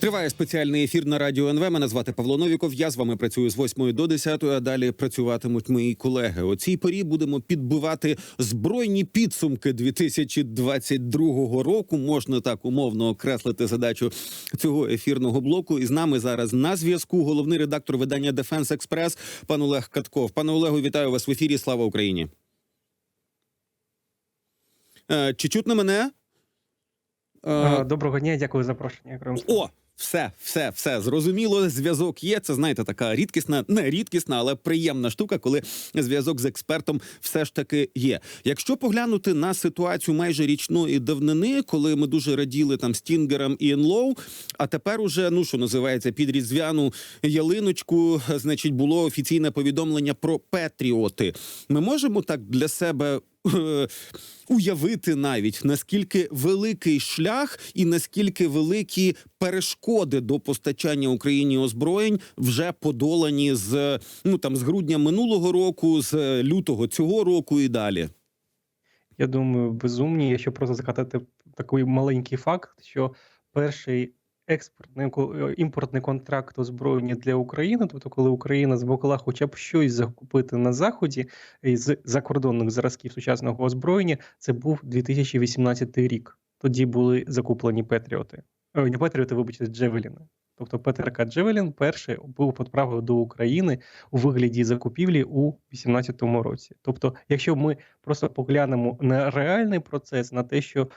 Триває спеціальний ефір на радіо НВ. Мене звати Павло Новіков. Я з вами працюю з 8 до 10, а далі працюватимуть мої колеги. О цій порі будемо підбивати збройні підсумки 2022 року. Можна так умовно окреслити задачу цього ефірного блоку. І з нами зараз на зв'язку головний редактор видання Дефенс Експрес пан Олег Катков. Пане Олегу, вітаю вас в ефірі. Слава Україні. Е, Чи чутно мене? Е, Доброго дня, дякую за запрошення. О, все, все, все зрозуміло. Зв'язок є. Це знаєте, така рідкісна, не рідкісна, але приємна штука, коли зв'язок з експертом все ж таки є. Якщо поглянути на ситуацію майже річної давнини, коли ми дуже раділи там стінгерам і Енлоу, а тепер уже ну що називається під різдвяну ялиночку, значить, було офіційне повідомлення про Петріоти. Ми можемо так для себе. Е, Уявити навіть наскільки великий шлях і наскільки великі перешкоди до постачання Україні озброєнь вже подолані з ну там з грудня минулого року, з лютого цього року і далі. Я думаю, безумні, якщо просто закатати такий маленький факт, що перший експортний е, імпортний контракт озброєння для України, тобто коли Україна змогла хоча б щось закупити на заході із закордонних зразків сучасного озброєння, це був 2018 рік. Тоді були закуплені Петріоти. Е, Не Петріоти, вибачте, Джевеліни. Тобто ПТРК Джевелін перший був відправлений до України у вигляді закупівлі у 2018 році. Тобто, якщо ми просто поглянемо на реальний процес, на те, що е,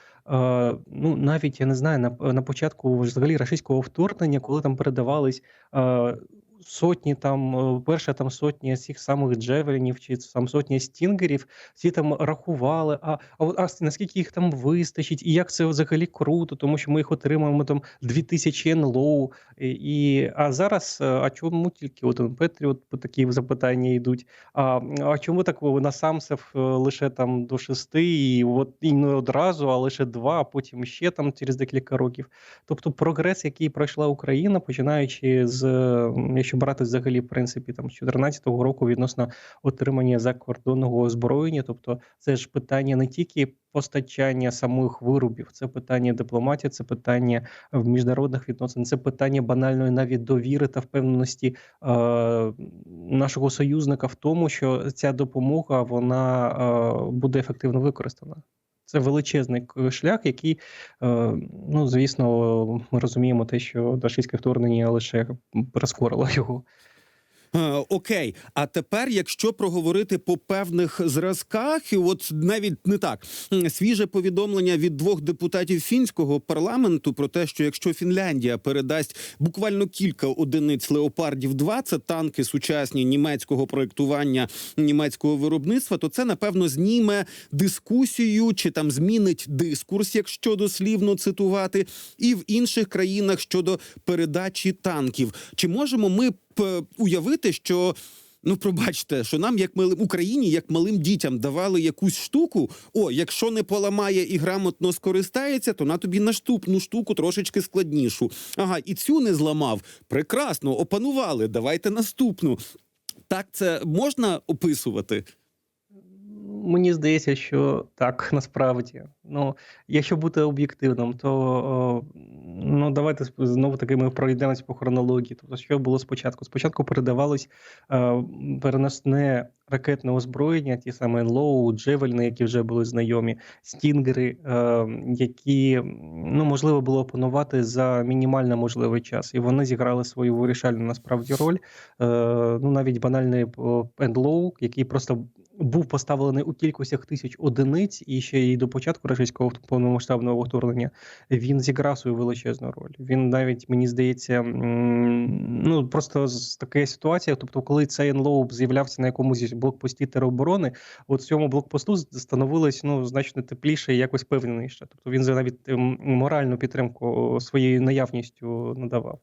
ну навіть я не знаю, на, на початку взагалі російського вторгнення, коли там передавались. Е, Сотні там, перша там сотня цих самих джевелінів, чи там сотня стінгерів, всі там рахували, а, а, а наскільки їх там вистачить, і як це взагалі круто, тому що ми їх отримаємо там 2000 НЛО, і, а зараз, а чому тільки один Петріот, по такі запитання йдуть? А, а чому так ви на самсев е, лише там до шести, і от і не одразу, а лише два, а потім ще там через декілька років. Тобто прогрес, який пройшла Україна, починаючи з м, якщо брати взагалі в принципі там з 2014 року відносно отримання закордонного озброєння, тобто це ж питання не тільки постачання самих виробів, це питання дипломатії, це питання в міжнародних відносин, це питання банальної навіть довіри та впевненості е, нашого союзника в тому, що ця допомога вона е, буде ефективно використана. Це величезний шлях, який, е, ну звісно, ми розуміємо те, що російське вторгнення лише прискорило його. Е, Окей, а тепер, якщо проговорити по певних зразках, і от навіть не так свіже повідомлення від двох депутатів фінського парламенту про те, що якщо Фінляндія передасть буквально кілька одиниць леопардів 2 це танки сучасні німецького проектування німецького виробництва, то це напевно зніме дискусію чи там змінить дискурс, якщо дослівно цитувати, і в інших країнах щодо передачі танків. Чи можемо ми уявити, що. Ну, пробачте, що нам, як малим Україні, як малим дітям давали якусь штуку. О, якщо не поламає і грамотно скористається, то на тобі наступну штуку трошечки складнішу. Ага, і цю не зламав. Прекрасно, опанували. Давайте наступну. Так це можна описувати? Мені здається, що так насправді. Ну, якщо бути об'єктивним, то ну давайте знову таки ми пройдемось по хронології. Тобто, що було спочатку? Спочатку передавалось е, переносне ракетне озброєння, ті самі НЛОУ, Джевельни, які вже були знайомі, стінгери, е, які ну можливо було опанувати за мінімально можливий час, і вони зіграли свою вирішальну насправді роль. Е, ну навіть банальний о, НЛОУ, який просто був поставлений у кількостях тисяч одиниць, і ще й до початку російського повномасштабного вторгнення він зіграв свою величезну роль. Він навіть мені здається, ну просто з така ситуація. Тобто, коли цей НЛО з'являвся на якомусь блокпості тероборони, от цьому блокпосту становилось ну значно тепліше і якось певніше. Тобто він навіть моральну підтримку своєю наявністю надавав.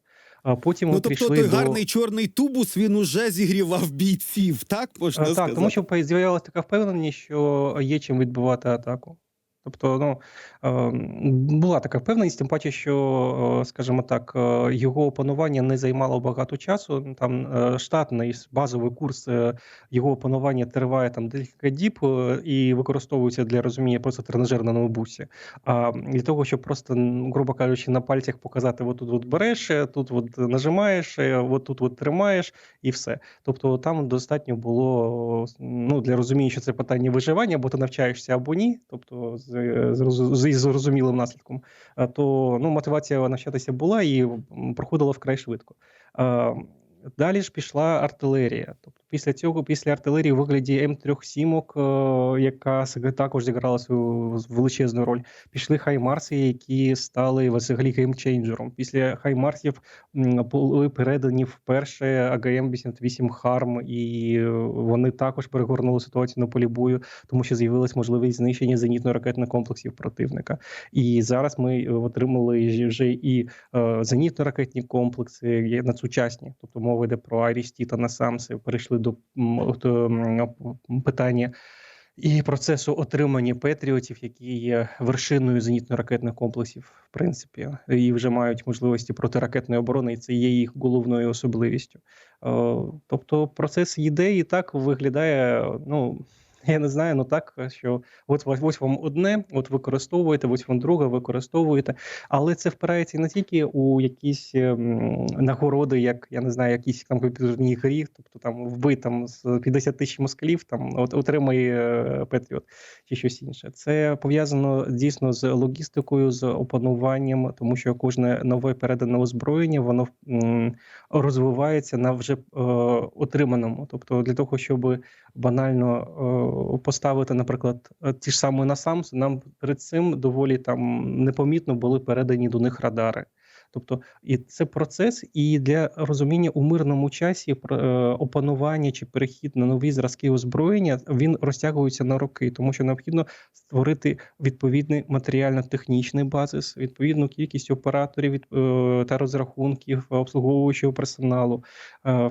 А потім ну тобто той до... гарний чорний тубус він уже зігрівав бійців. Так можна А, сказати? Так, тому що з'явилася така впевненість, що є чим відбивати атаку. Тобто, ну е, була така впевненість, тим паче, що, е, скажімо так, е, його опанування не займало багато часу. Там е, штатний базовий курс його опанування триває там декілька діб і використовується для розуміння просто тренажер на ноутбуці. А для того, щоб просто, грубо кажучи, на пальцях показати, от тут от береш, тут от нажимаєш, от тут от тримаєш, і все. Тобто там достатньо було ну, для розуміння, що це питання виживання, або ти навчаєшся, або ні, тобто з, з, зрозумілим наслідком, то ну, мотивація навчатися була і проходила вкрай швидко. Далі ж пішла артилерія. Тобто після цього, після артилерії вигляді М3 сімок, е, яка також зіграла свою величезну роль. Пішли хаймарси, які стали взагалі геймчейнджером. Після хаймарсів були передані вперше АГМ-88 Харм, і е, вони також перегорнули ситуацію на полі бою, тому що з'явилась можливість знищення зенітно-ракетних комплексів противника. І зараз ми е, отримали вже і зенітно-ракетні комплекси на сучасні, тобто мова йде про Айрісті та Насамси. Перейшли до питання. І процесу отримання петріотів, які є вершиною зенітно-ракетних комплексів, в принципі, і вже мають можливості протиракетної оборони, і це є їх головною особливістю. Е, Тобто, процес йде і так виглядає. Ну я не знаю, ну так що от ось вам одне, от використовуєте, ось вам друге, використовуєте, але це впирається не тільки у якісь ем, нагороди, як я не знаю, якісь там комп'ютерній грі, тобто там вбий там з 50 тисяч москалів, там от отримай е, Петріот чи щось інше. Це пов'язано дійсно з логістикою, з опануванням, тому що кожне нове передане озброєння воно розвивається на вже е, отриманому. Тобто для того, щоб банально е, поставити, наприклад, е, ті ж самі насамс, нам перед цим доволі там непомітно були передані до них радари. Тобто, і це процес, і для розуміння у мирному часі е, опанування чи перехід на нові зразки озброєння він розтягується на роки, тому що необхідно створити відповідний матеріально-технічний базис, відповідну кількість операторів е, та розрахунків обслуговуючого персоналу, е,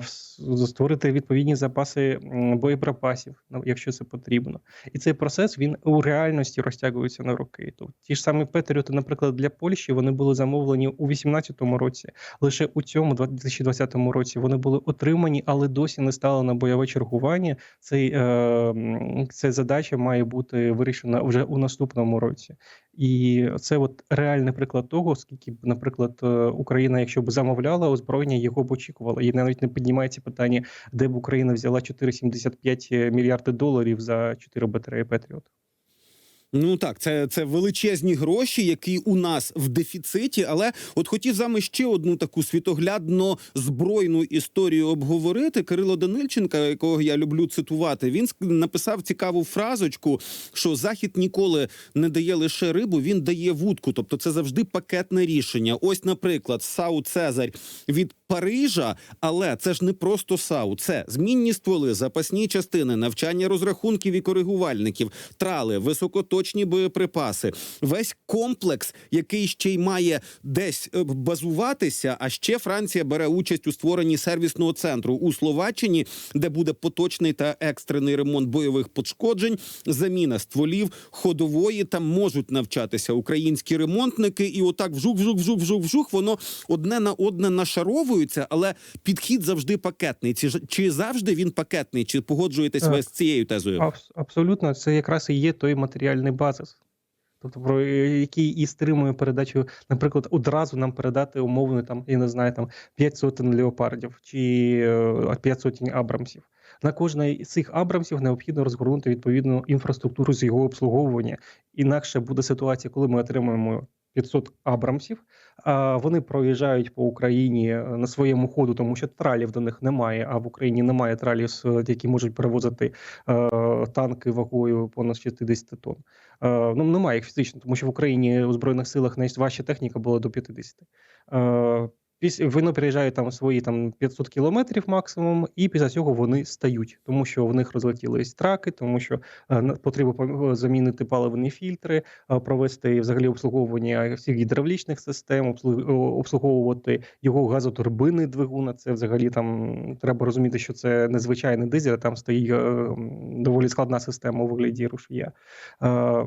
створити відповідні запаси боєприпасів, якщо це потрібно. І цей процес він у реальності розтягується на роки. Тобто ті ж самі Петріоти, наприклад, для Польщі вони були замовлені у 2018 році. Лише у цьому 2020 році вони були отримані, але досі не стали на бойове чергування. Цей е, ця задача має бути вирішена вже у наступному році. І це от реальний приклад того, скільки б, наприклад, е, Україна, якщо б замовляла озброєння, його б очікувала. І навіть не піднімається питання, де б Україна взяла 4,75 мільярди доларів за 4 батареї Петріот. Ну так, це, це величезні гроші, які у нас в дефіциті. Але от хотів з вами ще одну таку світоглядно збройну історію обговорити. Кирило Данильченка, якого я люблю цитувати, він написав цікаву фразочку, що захід ніколи не дає лише рибу, він дає вудку. Тобто, це завжди пакетне рішення. Ось, наприклад, САУ Цезарь від Парижа, але це ж не просто САУ, це змінні стволи, запасні частини, навчання розрахунків і коригувальників, трали, високоточні боєприпаси. Весь комплекс, який ще й має десь е, базуватися. А ще Франція бере участь у створенні сервісного центру у Словаччині, де буде поточний та екстрений ремонт бойових пошкоджень, заміна стволів, ходової. Там можуть навчатися українські ремонтники, і отак вжух, вжух, вжух, вжух, вжух, воно одне на одне нашаровується, але підхід завжди пакетний. Чи, чи завжди він пакетний? Чи погоджуєтесь ви з цією тезою? Абсолютно, це якраз і є той матеріальний базис. Тобто, про е, який і стримує передачу, наприклад, одразу нам передати умовно там, я не знаю, там 5 сотень леопардів чи е, 5 сотень абрамсів. На кожний з цих абрамсів необхідно розгорнути відповідну інфраструктуру з його обслуговування. Інакше буде ситуація, коли ми отримаємо 500 абрамсів, вони проїжджають по Україні е, на своєму ходу, тому що тралів до них немає. А в Україні немає тралів, які можуть перевозити е, танки вагою понад 60 тонн. Е, ну немає їх фізично, тому що в Україні у збройних силах найважча техніка була до 50. Е, Після вони приїжджають там свої там 500 кілометрів максимум, і після цього вони стають, тому що в них розлетілись траки, тому що е, потрібно пом- замінити паливні фільтри, е, провести взагалі обслуговування всіх гідравлічних систем, обслуг- обслуговувати його газотурбини двигуна. Це взагалі там треба розуміти, що це незвичайний дизель, там стоїть е, доволі складна система у вигляді рушія. Е, е,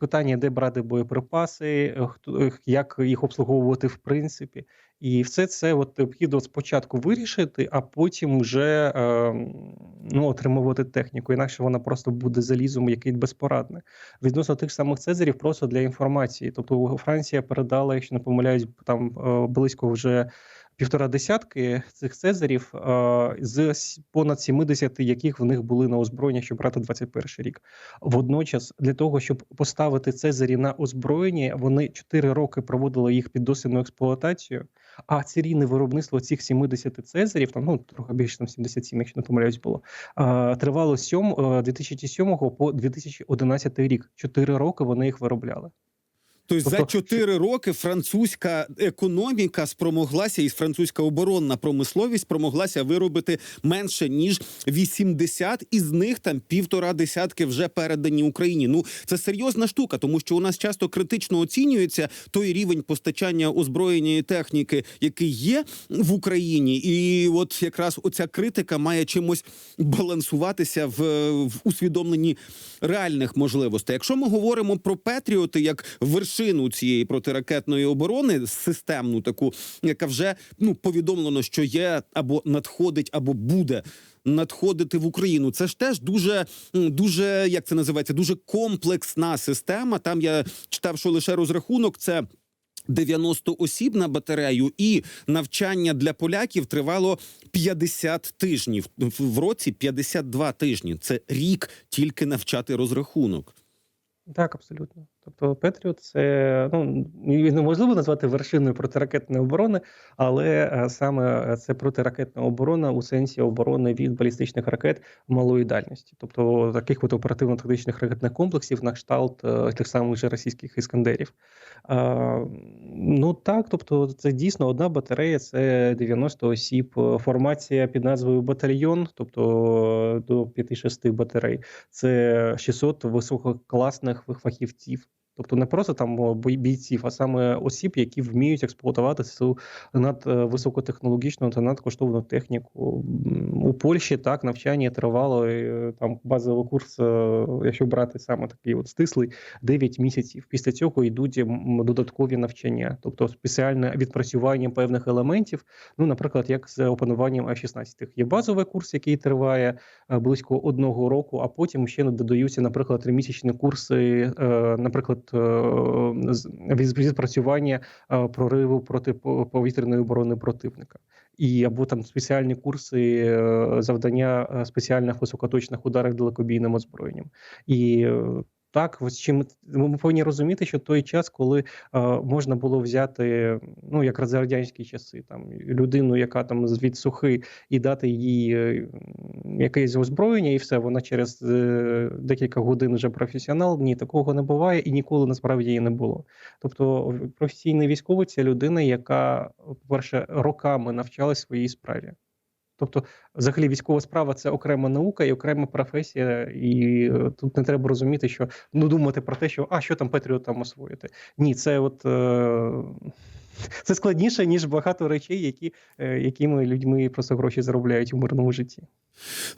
питання, де брати боєприпаси, е, е, як їх обслуговувати в принципі, і все це от необхідно спочатку вирішити, а потім вже е, ну, отримувати техніку. Інакше вона просто буде залізом, який безпорадне. Відносно тих самих цезарів, просто для інформації. Тобто Франція передала, якщо не помиляюсь, там е, близько вже півтора десятки цих цезарів е, з понад 70 яких в них були на озброєння, щоб брати 21 рік. Водночас, для того, щоб поставити цезарі на озброєння, вони 4 роки проводили їх під дослідну експлуатацію. А серійне виробництво цих 70 цезарів, там ну трохи більше там 77, якщо не помиляюсь, було е, тривало з сьом- е, 2007 по 2011 рік. 4 роки вони їх виробляли. Тобто за Тобто, 4 роки французька економіка спромоглася і французька оборонна промисловість спромоглася виробити менше ніж 80, із них там півтора десятки вже передані Україні. Ну це серйозна штука, тому що у нас часто критично оцінюється той рівень постачання озброєння і техніки, який є в Україні, і от якраз оця критика має чимось балансуватися в, в усвідомленні реальних можливостей. Якщо ми говоримо про Петріоти як вершину цієї протиракетної оборони, системну таку, яка вже ну повідомлено, що є або надходить, або буде. Надходити в Україну, це ж теж дуже дуже як це називається, дуже комплексна система. Там я читав, що лише розрахунок це 90 осіб на батарею, і навчання для поляків тривало 50 тижнів. В році 52 тижні. Це рік тільки навчати розрахунок. Так, абсолютно. Тобто Петріот це ну неможливо назвати вершиною протиракетної оборони, але е, саме це протиракетна оборона у сенсі оборони від балістичних ракет малої дальності, тобто таких от оперативно-тактичних ракетних комплексів на кшталт е, тих самих же російських іскандерів. А, ну так, тобто, це дійсно одна батарея, це 90 осіб. Е, Формація під назвою батальйон, тобто е, до 5-6 батарей. Це 600 висококласних фахівців. Тобто не просто там бійців, а саме осіб, які вміють експлуатувати цю надвисокотехнологічну та надкоштовну техніку. У Польщі так навчання тривало е, там базовий курс, е, якщо брати саме такий от стислий, 9 місяців. Після цього йдуть додаткові навчання, тобто спеціальне відпрацювання певних елементів. Ну, наприклад, як з опануванням F-16. Є базовий курс, який триває е, близько одного року, а потім ще додаються, наприклад, тримісячні курси, е, наприклад, е, від- відпрацювання е, прориву проти повітряної оборони противника. І або там спеціальні курси е, завдання е, спеціальних високоточних ударів далекобійним озброєнням. І е, так, ось чим ми повинні розуміти, що той час, коли е, можна було взяти, ну як за радянські часи, там людину, яка там від сухи, і дати їй е, якесь озброєння, і все, вона через е, декілька годин вже професіонал. Ні, такого не буває і ніколи насправді її не було. Тобто, професійний військовий це людина, яка, по-перше, роками навчалась своїй справі. Тобто, взагалі, військова справа це окрема наука і окрема професія, і е, тут не треба розуміти, що ну думати про те, що а що там Петріот там освоїти. Ні, це от е, це складніше ніж багато речей, які, е, якими людьми просто гроші заробляють у мирному житті.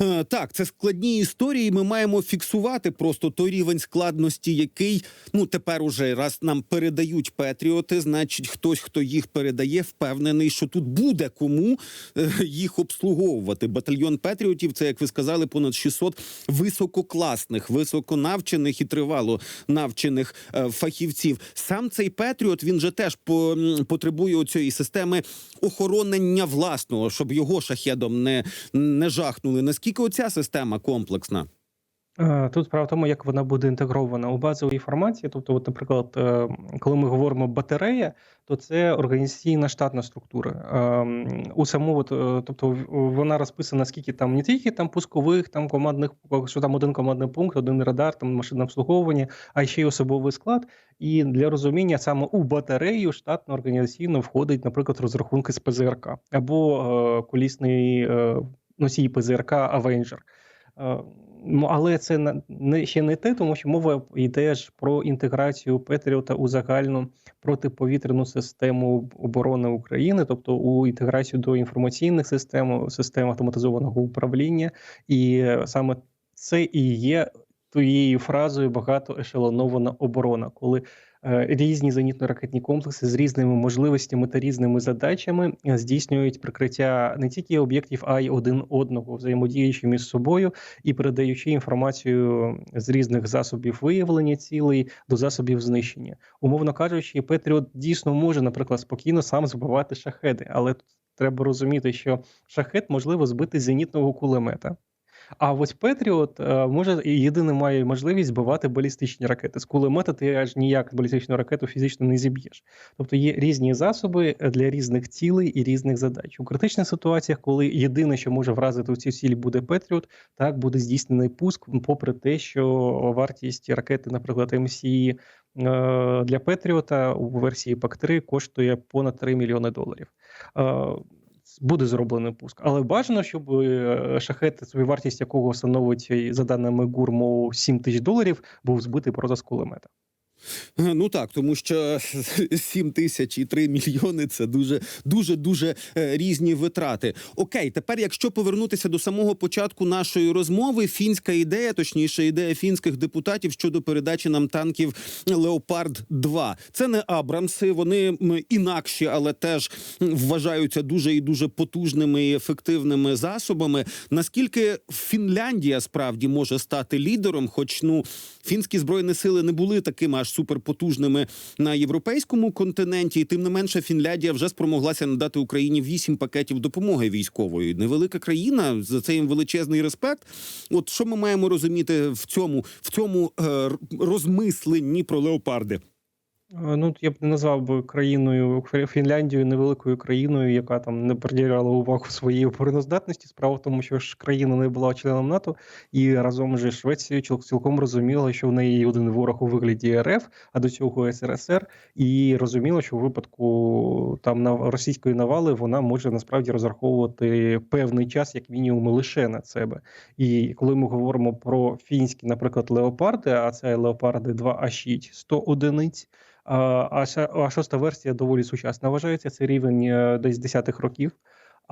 Е, Так, це складні історії. Ми маємо фіксувати просто той рівень складності, який ну тепер уже раз нам передають Петріоти, значить, хтось, хто їх передає, впевнений, що тут буде кому е, їх обслуговувати. Батальйон Петріотів це, як ви сказали, понад 600 висококласних, високонавчених і тривало навчених фахівців. Сам цей Петріот він же теж по, потребує цієї системи охоронення власного, щоб його шахедом не, не жахнули. Наскільки оця система комплексна? Е, Тут справа в тому, як вона буде інтегрована у базовій формації. Тобто, от, наприклад, е, коли ми говоримо батарея, то це організаційна штатна структура. Ем, У саму, от, е, тобто, вона розписана скільки там не тільки там пускових, там командних, що там один командний пункт, один радар, там машинне обслуговування, а ще й особовий склад. І для розуміння саме у батарею штатно організаційно входить, наприклад, розрахунки з ПЗРК або е, колісний е, носій ПЗРК Авенджер. Ну, але це не ще не те, тому що мова йде ж про інтеграцію Петріота у загальну протиповітряну систему оборони України, тобто у інтеграцію до інформаційних систем, систем автоматизованого управління, і саме це і є тією фразою багато ешелонована оборона, коли різні зенітно-ракетні комплекси з різними можливостями та різними задачами е, здійснюють прикриття не тільки об'єктів, а й один одного, взаємодіючи між собою і передаючи інформацію з різних засобів виявлення цілей до засобів знищення. Умовно кажучи, Петріот дійсно може, наприклад, спокійно сам збивати шахеди, але треба розуміти, що шахет можливо збити з зенітного кулемета. А ось Петріот е, може і єдине має можливість збивати балістичні ракети. З кулемета ти аж ніяк балістичну ракету фізично не зіб'єш. Тобто є різні засоби для різних цілей і різних задач. У критичних ситуаціях, коли єдине, що може вразити у цю ціль, буде Петріот, так буде здійснений пуск, попри те, що вартість ракети, наприклад, МСІ е, для Петріота у версії ПАК-3 коштує понад 3 мільйони доларів. Буде зроблений пуск, але бажано, щоб е, шахет, свою вартість якого становить е, за даними ГУРМО 7 тисяч доларів, був збитий просто з кулемета. Ну так, тому що 7 тисяч і 3 мільйони це дуже дуже дуже е, різні витрати. Окей, тепер, якщо повернутися до самого початку нашої розмови, фінська ідея, точніше, ідея фінських депутатів щодо передачі нам танків Леопард 2 Це не Абрамси, вони інакші, але теж вважаються дуже і дуже потужними і ефективними засобами. Наскільки Фінляндія справді може стати лідером, хоч ну фінські збройні сили не були такими аж суперпотужними на європейському континенті, і тим не менше Фінляндія вже спромоглася надати Україні вісім пакетів допомоги військової. Невелика країна за це їм величезний респект. От що ми маємо розуміти в цьому в цьому е, розмисленні про леопарди? Е, Ну, я б не назвав би країною Фі- Фінляндію невеликою країною, яка там не приділяла увагу своїй обороноздатності. Справа в тому, що ж країна не була членом НАТО, і разом Швеція ціл- цілком розуміла, що в неї один ворог у вигляді РФ, а до цього СРСР, і розуміла, що в випадку там на російської навали вона може насправді розраховувати певний час, як мінімум, лише на себе. І коли ми говоримо про фінські, наприклад, леопарди, а це леопарди 2А6, 100 одиниць. А, шоста версія доволі сучасна вважається. Це рівень е, десь 10-х років.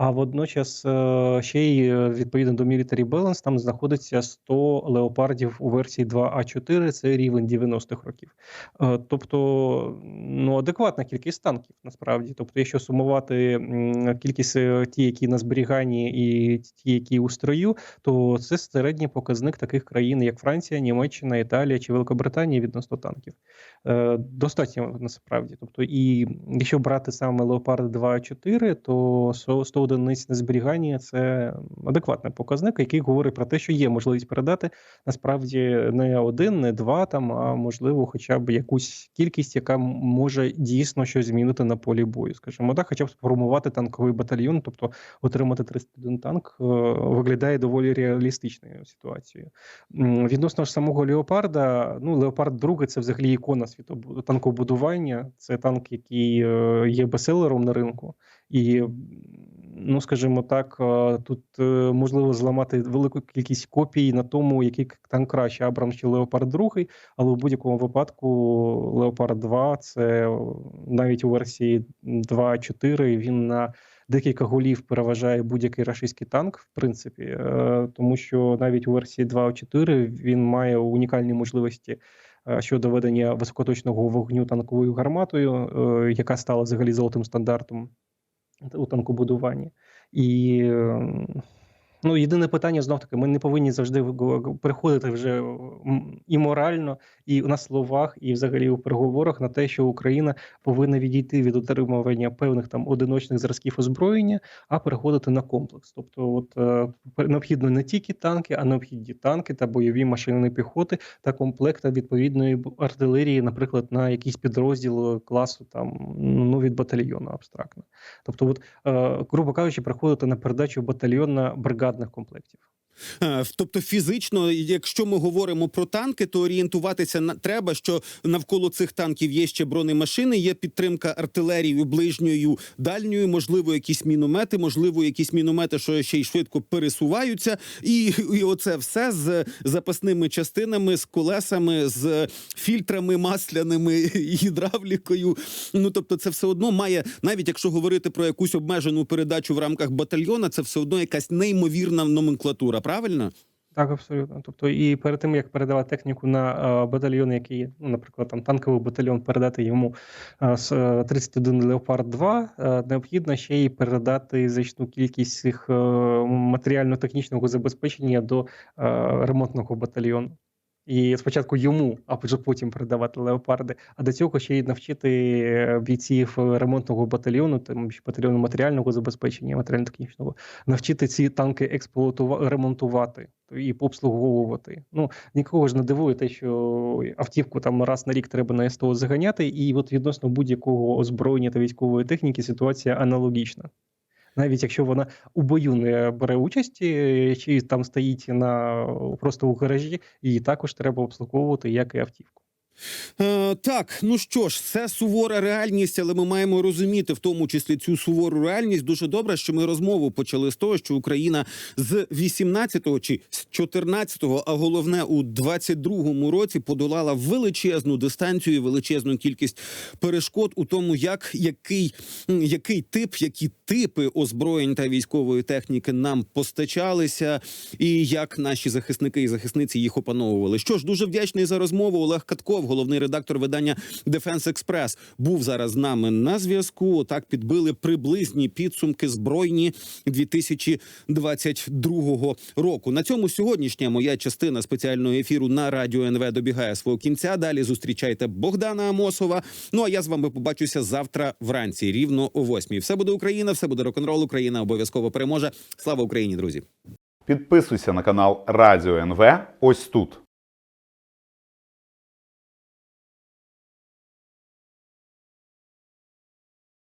А водночас е, ще й е, відповідно до Military Balance там знаходиться 100 леопардів у версії 2А4, це рівень 90-х років. Е, Тобто, ну, адекватна кількість танків насправді. Тобто, якщо сумувати кількість ті, які на зберіганні, і ті, які у строю, то це середній показник таких країн, як Франція, Німеччина, Італія чи Великобританія відносно танків. Достатньо насправді. Тобто, і якщо брати саме Леопард 2.4, то 100 100 одиниць на зберігання це адекватний показник, який говорить про те, що є можливість передати насправді не один, не два там, а можливо, хоча б якусь кількість, яка може дійсно щось змінити на полі бою. Скажімо так, хоча б сформувати танковий батальйон, тобто отримати 301 танк, е, виглядає доволі реалістичною ситуацією. Відносно ж самого Леопарда, ну Леопард 2 це взагалі ікона світобу- танкобудування. Це танк, який е, є бестселером на ринку, і ну скажімо так, е, тут е, можливо зламати велику кількість копій на тому, який танк краще Абрам чи Леопард 2, але в будь-якому випадку Леопард 2 це е, навіть у версії 2.4 він на декілька голів переважає будь-який рашистський танк, в принципі, тому що навіть у версії 2.4 він має унікальні можливості щодо ведення високоточного вогню танковою гарматою, яка стала взагалі золотим стандартом у танкобудуванні. І е, ну, єдине питання знов таки: ми не повинні завжди переходити вже і морально, і на словах, і взагалі у переговорах на те, що Україна повинна відійти від отримування певних там одиночних зразків озброєння, а переходити на комплекс. Тобто, от е, необхідно не тільки танки, а необхідні танки та бойові машини піхоти та комплекта відповідної артилерії, наприклад, на якийсь підрозділ класу там ну від батальйону абстрактно. Тобто, от, е, грубо кажучи, приходити на передачу батальйона бригадних комплектів. Е, Тобто, фізично, якщо ми говоримо про танки, то орієнтуватися на треба, що навколо цих танків є ще бронемашини, є підтримка артилерією ближньою, дальньою, можливо, якісь міномети, можливо, якісь міномети, що ще й швидко пересуваються, і, і оце все з запасними частинами, з колесами, з фільтрами масляними, гідравлікою. Ну тобто, це все одно має, навіть якщо говорити про якусь обмежену передачу в рамках батальйона, це все одно якась неймовірна номенклатура. Правильно? Так, абсолютно. Тобто, і перед тим як передавати техніку на е, батальйон, який, ну, наприклад, там танковий батальйон, передати йому е, с- е, 31 Леопард 2, е, необхідно ще й передати значну кількість цих е, матеріально-технічного забезпечення до е, ремонтного батальйону. І спочатку йому, а вже потім передавати леопарди. А до цього ще й навчити е, бійців ремонтного батальйону, там батальйону матеріального забезпечення, матеріально-технічного, навчити ці танки експлуатувати, ремонтувати і обслуговувати. Ну нікого ж не дивує те, що автівку там раз на рік треба на СТО заганяти, і от відносно будь-якого озброєння та військової техніки ситуація аналогічна. Навіть якщо вона у бою не бере участі, чи там стоїть на просто у гаражі, її також треба обслуговувати, як і автівку. Е, так, ну що ж, це сувора реальність, але ми маємо розуміти в тому числі цю сувору реальність. Дуже добре, що ми розмову почали з того, що Україна з 18-го чи з 14-го, а головне у 22-му році подолала величезну дистанцію, і величезну кількість перешкод у тому, як який, який тип, які типи озброєнь та військової техніки нам постачалися, і як наші захисники і захисниці їх опановували. Що ж, дуже вдячний за розмову. Олег Катков, головний редактор видання Дефенс Експрес, був зараз з нами на зв'язку. Так підбили приблизні підсумки збройні 2022 року. На цьому сьогоднішня моя частина спеціального ефіру на радіо НВ добігає свого кінця. Далі зустрічайте Богдана Амосова. Ну а я з вами побачуся завтра вранці, рівно о восьмій. Все буде Україна, все буде рок-н-рол. Україна обов'язково переможе. Слава Україні, друзі! Підписуйся на канал Радіо НВ ось тут.